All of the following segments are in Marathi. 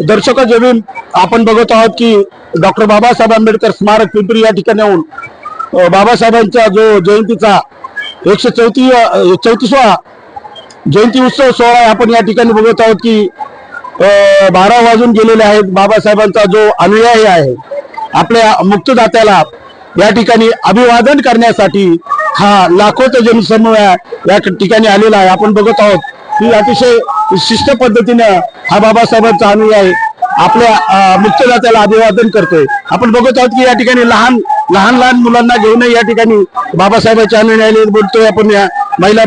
दर्शक जमीन आपण बघत आहोत की डॉक्टर बाबासाहेब आंबेडकर स्मारक पिंपरी या ठिकाणी येऊन बाबासाहेबांचा जो जयंतीचा एकशे चौती चौतीसवा जयंती उत्सव सोहळा आहे. आपण या ठिकाणी बघत आहोत की बारा वाजून गेलेले आहेत बाबासाहेबांचा जो अनुयायी आहे आपल्या मुक्तदात्याला या ठिकाणी अभिवादन करण्यासाठी हा लाखोचा जनसमूह या ठिकाणी आलेला आहे आपण बघत आहोत की अतिशय शिस्त पद्धतीनं हा बाबासाहेबांचा अनुयायी आपल्या मुख्यदात्याला अभिवादन करतोय. आपण बघत आहोत की या ठिकाणी लहान लहान लहान मुलांना घेऊन या ठिकाणी बाबासाहेबांच्या अनुयायी बोलतोय. आपण या महिला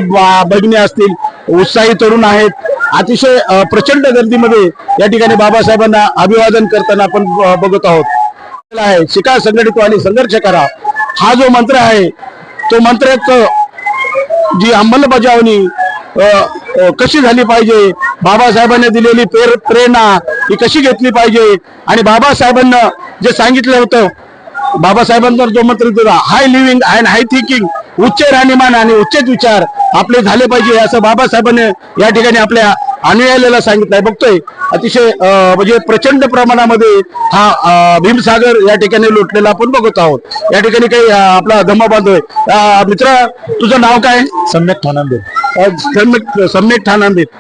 भगिनी असतील उत्साही तरुण आहेत. अतिशय प्रचंड गर्दीमध्ये या ठिकाणी बाबासाहेबांना अभिवादन करताना आपण ब- बघत आहोत. आहे शिका संघटित आणि संघर्ष करा. हा जो मंत्र आहे तो मंत्रात जी अंमलबजावणी कशी झाली पाहिजे? बाबासाहेबांनी दिलेली प्रेर प्रेरणा ही कशी घेतली पाहिजे? आणि बाबासाहेबांना जे सांगितलं होतं बाबासाहेबांचा जो मंत्र दिला high living and high thinking उच्च राहणीमान आणि उच्चच विचार आपले झाले पाहिजे असं बाबासाहेबांनी या ठिकाणी आपल्या अनुयायाला सांगितलंय बघतोय अतिशय म्हणजे प्रचंड प्रमाणामध्ये हा भीमसागर या ठिकाणी लोटलेला आपण बघत आहोत. या ठिकाणी काही आपला धम्मा बांधव मित्र तुझं नाव काय? सम्यक ठाणांदे सम्यक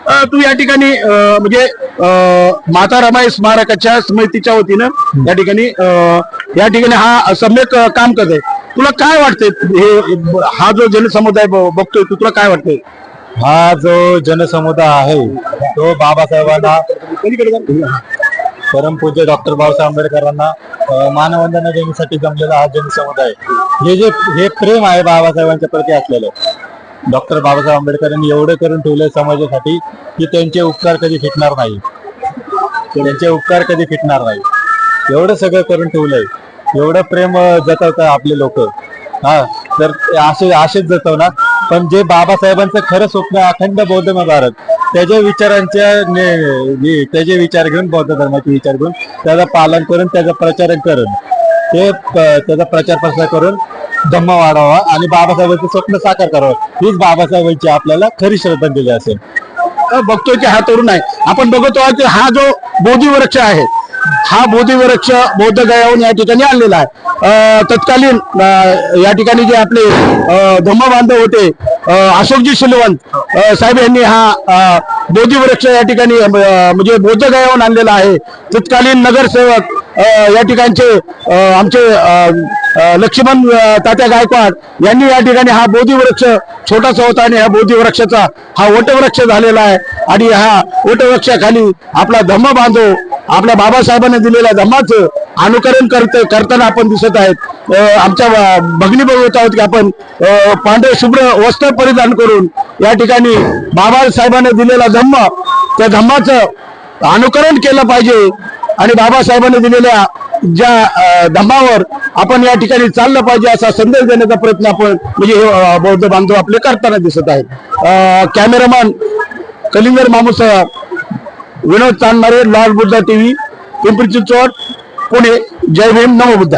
अ, तू या ठिकाणी म्हणजे माता रमाई स्मारकाच्या समितीच्या वतीनं या ठिकाणी या ठिकाणी हा सम्यक काम करत आहे तुला काय वाटतंय? हे हा जो जनसमुदाय बघतोय तू तुला काय वाटतंय? हा जो जनसमुदाय आहे तो बाबासाहेबांना परमपूज्य डॉक्टर बाबासाहेब आंबेडकरांना मानवंदना देण्यासाठी जमलेला हा जनसमुदाय. हे जे हे प्रेम आहे बाबासाहेबांच्या प्रती असलेलं डॉक्टर बाबासाहेब आंबेडकरांनी एवढं करून ठेवलंय समाजासाठी की त्यांचे उपकार कधी फिटणार नाही. त्यांचे उपकार कधी फिटणार नाही. एवढं सगळं करून ठेवलंय. एवढं प्रेम जतवत आपले लोक. हा तर असे असेच जतवणार. पण जे बाबासाहेबांचं खरं स्वप्न अखंड बौद्ध भारत त्याच्या विचारांच्या त्याचे विचार घेऊन बौद्ध धर्माचे विचार घेऊन त्याचं पालन करून त्याचं प्रचारण करून ते त्याचा प्रचार प्रसार करून धम्म वाढावा आणि बाबासाहेबांचं स्वप्न साकार करावं. हीच बाबासाहेबांची आपल्याला खरी श्रद्धांजली असेल. बघतोय की हा तरुण आहे. आपण बघतो आहोत की हा जो बोधी वृक्ष आहे हा बोधी वृक्ष बौद्ध गयाहून या ठिकाणी आणलेला आहे. तत्कालीन या ठिकाणी जे आपले धम्म बांधव होते अशोकजी शिलवंत साहेब यांनी हा बोधीवृक्ष बोधी वृक्ष या ठिकाणी म्हणजे बौद्ध गयाहून आणलेला आहे. तत्कालीन नगरसेवक या ठिकाणचे आमचे लक्ष्मण तात्या गायकवाड यांनी या ठिकाणी हा बोधी वृक्ष छोटासा होता आणि ह्या बोधी वृक्षाचा हा वटवृक्ष झालेला आहे. आणि ह्या वटवृक्षाखाली आपला धम्म बांधव आपल्या बाबासाहेबांनी दिलेल्या धम्माचं अनुकरण करत करताना आपण दिसत आहेत. आमच्या भगनी भगिनी बघत आहोत की आपण पांढरे शुभ्र वस्त्र परिधान करून या ठिकाणी बाबासाहेबांनी दिलेला धम्म त्या धम्माचं अनुकरण केलं पाहिजे. आणि बाबासाहेबांनी दिलेल्या ज्या अ, धम्मावर आपण या ठिकाणी चाललं पाहिजे असा संदेश देण्याचा प्रयत्न आपण म्हणजे हे, बौद्ध बांधव आपले करताना दिसत आहेत. कॅमेरामॅन कलिंगर मामुसह विनोद चांदमारे लॉर्ड बुद्धा टीव्ही पिंपरी चिंचवड पुणे जय भीम नमो बुद्धा